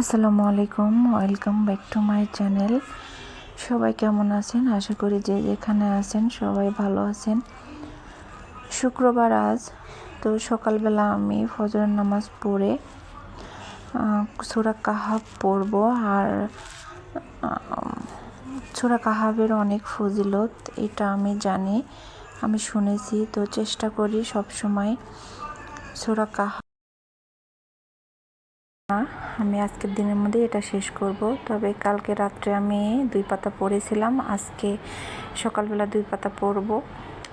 আসসালামু আলাইকুম, welcome back to my channel. সবাই কেমন আছেন? আশা করি যে যেখানে আছেন সবাই ভালো আছেন। শুক্রবার আজ, তো সকালবেলা আমি ফজরের নামাজ পড়ে সুরা কাহাব পড়ব। আর সুরা কাহাবের অনেক ফজিলত, এটা আমি জানি, আমি শুনেছি, তো চেষ্টা করি সব সময় সুরা কাহাব আমি আজকের দিনের মধ্যে এটা শেষ করব। তবে কালকে রাত্রে আমি দুই পাতা পড়েছিলাম। আজকে সকালবেলা দুই পাতা পড়ব।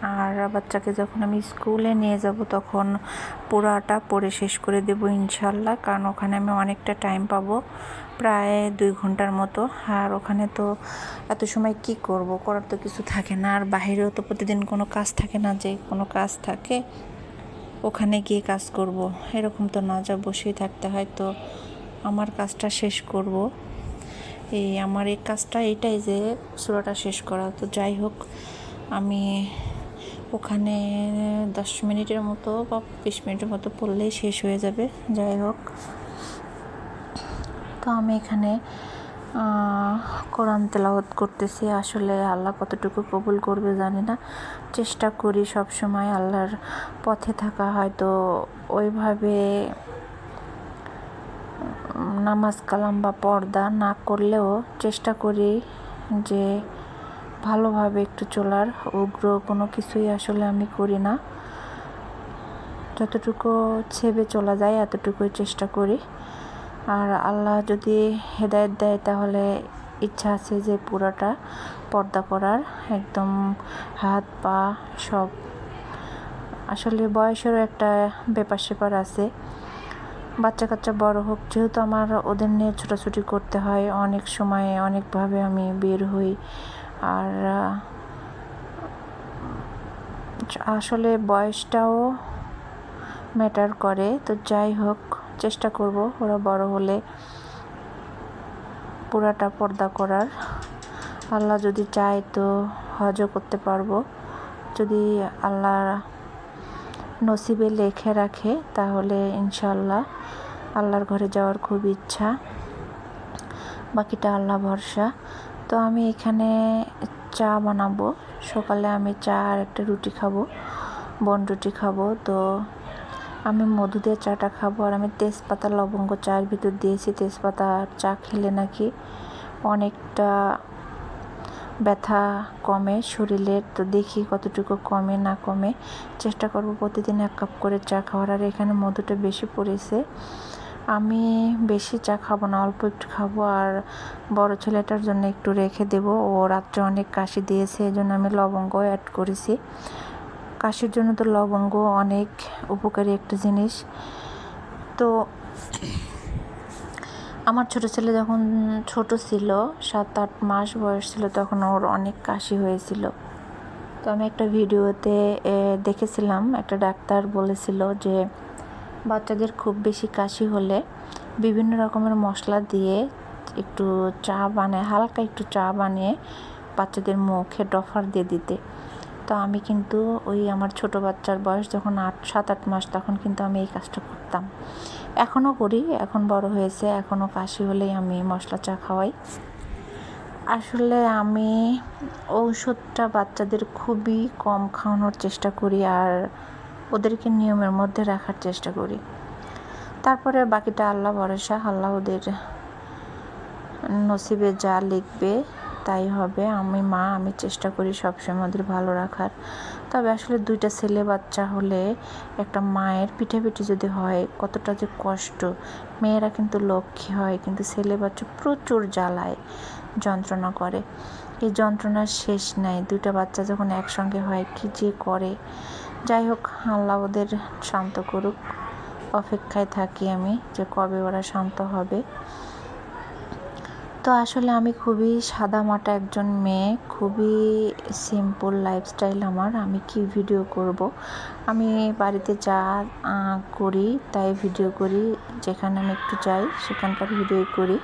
আর বাচ্চাকে যখন আমি স্কুলে নিয়ে যাব, তখন পুরাটা পড়ে শেষ করে দেব ইনশাল্লাহ। কারণ ওখানে আমি অনেকটা টাইম পাবো, প্রায় দুই ঘণ্টার মতো। আর ওখানে তো এত সময় কি করব? করার তো কিছু থাকে না। আর বাহিরেও তো প্রতিদিন কোনো কাজ থাকে না যে কোনো কাজ থাকে। ওখানে গিয়ে কাজ করব। এরকম তো না, যা বসেই থাকতে হয়, তো আমার কাজটা শেষ করব। এই আমার এই কাজটা এটাই যে সুরাটা শেষ করা। তো যাই হোক, আমি ওখানে দশ মিনিটের মতো বা বিশ মিনিটের মতো পড়লেই শেষ হয়ে যাবে। যাই হোক, তো আমি এখানে কোরআন তেলাওয়াত করতেছি। আসলে আল্লাহ কতটুকু কবুল করবে জানি না। চেষ্টা করি সব সময় আল্লাহর পথে থাকা। হয়তো ওইভাবে নামাজ কালাম বা পর্দা না করলেও চেষ্টা করি যে ভালোভাবে একটু চলার। উগ্র কোনো কিছুই আসলে আমি করি না। যতটুকু ছেবে চলা যায় এতটুকুই চেষ্টা করি। আর আল্লাহ যদি হেদায়ত দেয়, তাহলে ইচ্ছা আছে যে পুরোটা পর্দা করার। একদম হাত, পা সব। আসলে বয়সেরও একটা ব্যাপার স্যাপার আছে। বাচ্চা কাচ্চা বড় হোক, যেহেতু আমার ওদের নিয়ে ছোটাছুটি করতে হয়, অনেক সময় অনেকভাবে আমি বের হই। আর আসলে বয়সটাও ম্যাটার করে। তো যাই হোক চেষ্টা করব। ওরা বড় হলে পুরাটা পর্দা করার। আল্লাহ যদি চায় তো হজও করতে পারব। যদি আল্লাহ নসিবে লেখে রাখে, তাহলে ইনশাল্লাহ আল্লাহর ঘরে যাওয়ার খুব ইচ্ছা। বাকিটা আল্লাহ ভরসা। তো আমি এখানে চা বানাবো। সকালে আমি চা আর একটা রুটি খাব, বন রুটি খাব। তো আমি মধু দিয়ে চাটা খাব আর আমি তেজপাতা, লবঙ্গ চায়ের ভিতর দিয়েছি। তেজপাতা আর চা খেলে নাকি অনেকটা ব্যথা কমে শরীরের তো দেখি কতটুকু কমে না কমে। চেষ্টা করব প্রতিদিন এক কাপ করে চা খাওয়ার। আর এখানে মধুটা বেশি পড়েছে। আমি বেশি চা খাব না, অল্প একটু খাব। আর বড় ছেলেটার জন্য একটু রেখে দেব। ও রাত্রে অনেক কাশি দিয়েছে এই জন্য আমি লবঙ্গ অ্যাড করেছি। কাশির জন্য তো লবঙ্গ অনেক উপকারী একটা জিনিস। তো আমার ছোট ছেলে যখন ছোট ছিল সাত আট মাস বয়স ছিল, তখন ওর অনেক কাশি হয়েছিল। তো আমি একটা ভিডিওতে দেখেছিলাম, একটা ডাক্তার বলেছিল যে বাচ্চাদের খুব বেশি কাশি হলে বিভিন্ন রকমের মশলা দিয়ে একটু চা বানায়, হালকা একটু চা বানিয়ে বাচ্চাদের মুখে ডফার দিয়ে দিতে। তো আমি কিন্তু ওই আমার ছোট বাচ্চার বয়স যখন আট, সাত, আট মাস, তখন কিন্তু আমি এই কাজটা করতাম। এখনও করি, এখন বড় হয়েছে, এখনও কাশি হলেই আমি মশলা চা খাওয়াই। আসলে আমি ঔষধটা বাচ্চাদের খুবই কম খাওয়ানোর চেষ্টা করি আর ওদেরকে নিয়মের মধ্যে রাখার চেষ্টা করি। তারপরে বাকিটা আল্লাহ ভরসা, আল্লাহ ওদের নসিবে যা লিখবে তাই হবে। আমি মা, আমি চেষ্টা করি সবসময় ওদের ভালো রাখার। তবে আসলে দুইটা ছেলে বাচ্চা হলে একটা মায়ের পিঠে যদি হয়, কতটা যে কষ্ট। মেয়েরা কিন্তু লক্ষ্মী হয়, কিন্তু ছেলে বাচ্চা প্রচুর জ্বালায়, যন্ত্রণা করে। এই যন্ত্রণার শেষ নাই। দুইটা বাচ্চা যখন একসঙ্গে হয়, কী যে করে। যাই হোক, আল্লাহ ওদের শান্ত করুক। অপেক্ষায় থাকি আমি যে কবে ওরা শান্ত হবে। তো আসলে আমি খুবই সাদা মাটা একজন মেয়ে, খুবই সিম্পল লাইফস্টাইল আমার। আমি কি ভিডিও করব? আমি বাড়িতে যা করি তাই ভিডিও করি। যেখানে আমি একটু যাই, সেখানকার ভিডিও করি।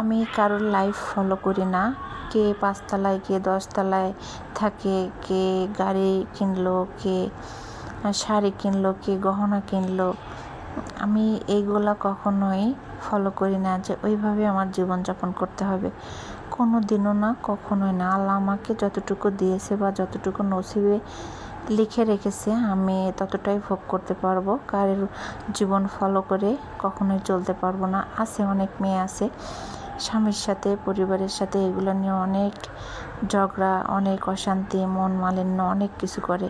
আমি কারোর লাইফ ফলো করি না। কে পাঁচতলায়, কে দশতলায় থাকে, কে গাড়ি কিনলো, কে শাড়ি কিনলো, কে গহনা কিনলো আমি এইগুলা কখনোই ফলো করি না যে ওইভাবে আমার জীবনযাপন করতে হবে। কোনো দিনও না, কখনোই না। আল্লাহ আমাকে যতটুকু দিয়েছে বা যতটুকু নসিবে লিখে রেখেছে, আমি ততটাই ভোগ করতে পারব। কারোর জীবন ফলো করে কখনোই চলতে পারব না। আছে অনেক মেয়ে আছে, স্বামীর সাথে, পরিবারের সাথে, এগুলো নিয়ে অনেক ঝগড়া, অনেক অশান্তি, মন মালিন্য, অনেক কিছু করে।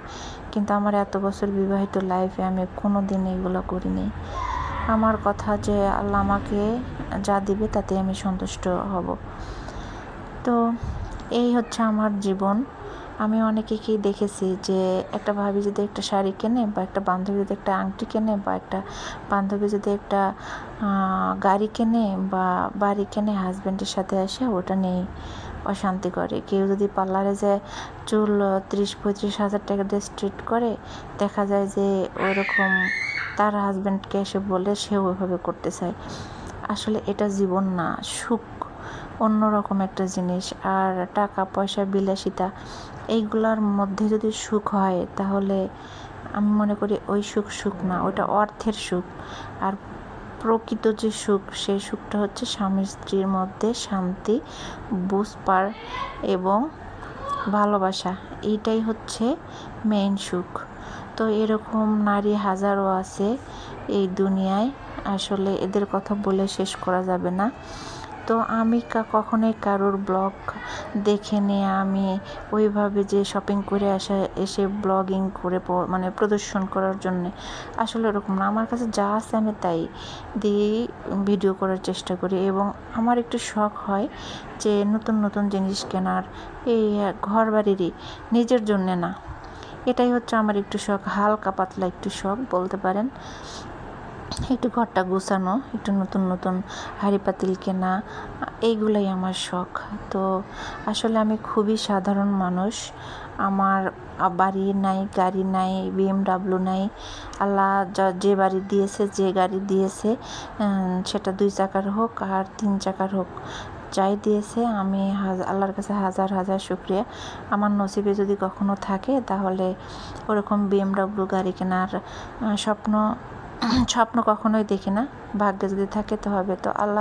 কিন্তু আমার এত বছর বিবাহিত লাইফে আমি কোনো দিন এগুলো করিনি। আমার কথা যে আল্লাহ আমাকে যা দিবে তাতে আমি সন্তুষ্ট হব। তো এই হচ্ছে আমার জীবন। আমি অনেকেকেই দেখেছি যে একটা ভাবি যদি একটা শাড়ি কেনে বা একটা বান্ধবী যদি একটা আংটি কেনে বা একটা বান্ধবী যদি একটা গাড়ি কেনে বা বাড়ি কেনে হাজব্যান্ডের সাথে আসে, ওটা নেই, অশান্তি করে। কেউ যদি পার্লারে যায়, চুল ত্রিশ পঁয়ত্রিশ হাজার টাকা দিয়ে স্ট্রিট করে, দেখা যায় যে ওইরকম তার হাজব্যান্ডকে এসে বলে, সে ওইভাবে করতে চায়। আসলে এটা জীবন না, সুখ। অন্যরকম একটা জিনিস। আর টাকা, পয়সা, বিলাসিতা, এইগুলার মধ্যে যদি সুখ হয়, তাহলে আমি মনে করি ওই সুখ সুখ না ওটা অর্থের সুখ। আর প্রকৃত যে সুখ, সেই সুখটা হচ্ছে স্বামী স্ত্রীর মধ্যে শান্তি, বুঝপার এবং ভালোবাসা। এইটাই হচ্ছে মেইন সুখ। তো এরকম নারী হাজারও আছে এই দুনিয়ায়। আসলে এদের কথা বলে শেষ করা যাবে না। তো আমি কখনোই কারোর ব্লগ দেখে নিয়ে আমি ওইভাবে যে শপিং করে আসা, এসে ব্লগিং করে মানে প্রদর্শন করার জন্যে আসলে ওরকম না। আমার কাছে যা আছে আমি তাই দিয়েই ভিডিও করার চেষ্টা করি এবং আমার একটু শখ হয় যে নতুন নতুন জিনিস কেনার। এই ঘর বাড়িরই নিজের জন্যে না। এটাই হচ্ছে আমার একটু শখ, হালকা পাতলা একটু শখ বলতে পারেন। একটু ঘরটা গোছানো, একটু নতুন নতুন হাঁড়ি পাতিল কেনা, এইগুলাই আমার শখ। তো আসলে আমি খুবই সাধারণ মানুষ। আমার বাড়ি নাই, গাড়ি নাই বিএমডাব্লিউ নাই। আল্লাহ যে বাড়ি দিয়েছে, যে গাড়ি দিয়েছে সেটা দুই চাকার হোক আর তিন চাকার হোক, যাই দিয়েছে, আমি আল্লাহর কাছে হাজার হাজার শুক্রিয়া। আমার নসিবে যদি কখনো থাকে, তাহলে ওরকম বিএমডাব্লিউ গাড়ি কেনার স্বপ্ন স্বপ্ন কখনোই দেখি না। ভাগ্যে যদি থাকে তো হবে তো। আল্লাহ